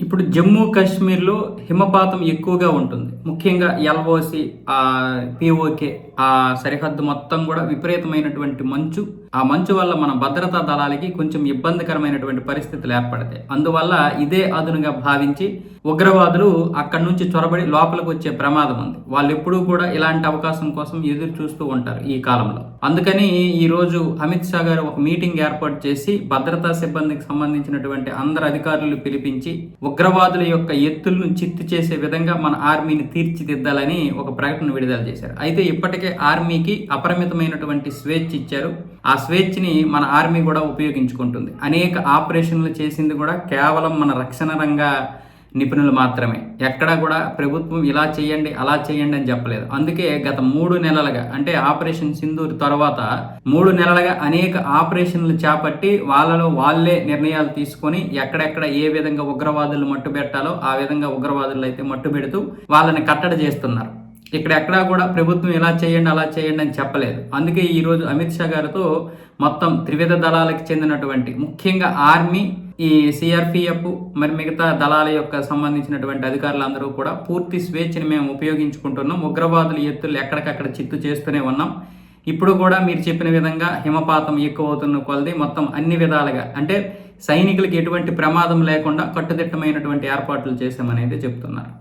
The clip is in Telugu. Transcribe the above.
ఇప్పుడు జమ్మూ కాశ్మీర్లో హిమపాతం ఎక్కువగా ఉంటుంది. ముఖ్యంగా ఎల్ఓసి ఆ పిఓకే ఆ సరిహద్దు మొత్తం కూడా విపరీతమైనటువంటి మంచు. ఆ మంచు వల్ల మన భద్రతా దళాలకి కొంచెం ఇబ్బందికరమైనటువంటి పరిస్థితులు ఏర్పడతాయి. అందువల్ల ఇదే అదునుగా భావించి ఉగ్రవాదులు అక్కడి నుంచి చొరబడి లోపలికి వచ్చే ప్రమాదం ఉంది. వాళ్ళు ఎప్పుడూ కూడా ఇలాంటి అవకాశం కోసం ఎదురు చూస్తూ ఉంటారు ఈ కాలంలో. అందుకని ఈ రోజు అమిత్ షా గారు ఒక మీటింగ్ ఏర్పాటు చేసి భద్రతా సిబ్బందికి సంబంధించినటువంటి అందరు అధికారులు పిలిపించి ఉగ్రవాదుల యొక్క ఎత్తులను చిత్తు చేసే విధంగా మన ఆర్మీని తీర్చిదిద్దాలని ఒక ప్రకటన విడుదల చేశారు. అయితే ఇప్పటికే ఆర్మీకి అపరిమితమైనటువంటి స్వేచ్ఛ ఇచ్చారు. ఆ స్వేచ్ఛని మన ఆర్మీ కూడా ఉపయోగించుకుంటుంది. అనేక ఆపరేషన్లు చేసింది కూడా కేవలం మన రక్షణ రంగ నిపుణులు మాత్రమే. ఎక్కడా కూడా ప్రభుత్వం ఇలా చేయండి అలా చేయండి అని చెప్పలేదు. అందుకే గత మూడు నెలలుగా అంటే ఆపరేషన్ సింధూర్ తర్వాత మూడు నెలలుగా అనేక ఆపరేషన్లు చేపట్టి వాళ్ళలో వాళ్ళే నిర్ణయాలు తీసుకొని ఎక్కడెక్కడ ఏ విధంగా ఉగ్రవాదులు మట్టు పెట్టాలో ఆ విధంగా ఉగ్రవాదులు అయితే మట్టు పెడుతూ వాళ్ళని కట్టడి చేస్తున్నారు. ఇక్కడ ఎక్కడా కూడా ప్రభుత్వం ఇలా చేయండి అలా చేయండి అని చెప్పలేదు. అందుకే ఈరోజు అమిత్ షా గారితో మొత్తం త్రివిధ దళాలకు చెందినటువంటి ముఖ్యంగా ఆర్మీ ఈ సిఆర్పిఎఫ్ మరి మిగతా దళాల యొక్క సంబంధించినటువంటి అధికారులందరూ కూడా పూర్తి స్వేచ్ఛని మేము ఉపయోగించుకుంటున్నాం. ఉగ్రవాదుల ఎత్తులు ఎక్కడికక్కడ చిత్తు చేస్తూనే ఉన్నాం. ఇప్పుడు కూడా మీరు చెప్పిన విధంగా హిమపాతం ఎక్కువ అవుతున్న కొలది మొత్తం అన్ని విధాలుగా అంటే సైనికులకి ఎటువంటి ప్రమాదం లేకుండా కట్టుదిట్టమైనటువంటి ఏర్పాట్లు చేశామనేది చెప్తున్నారు.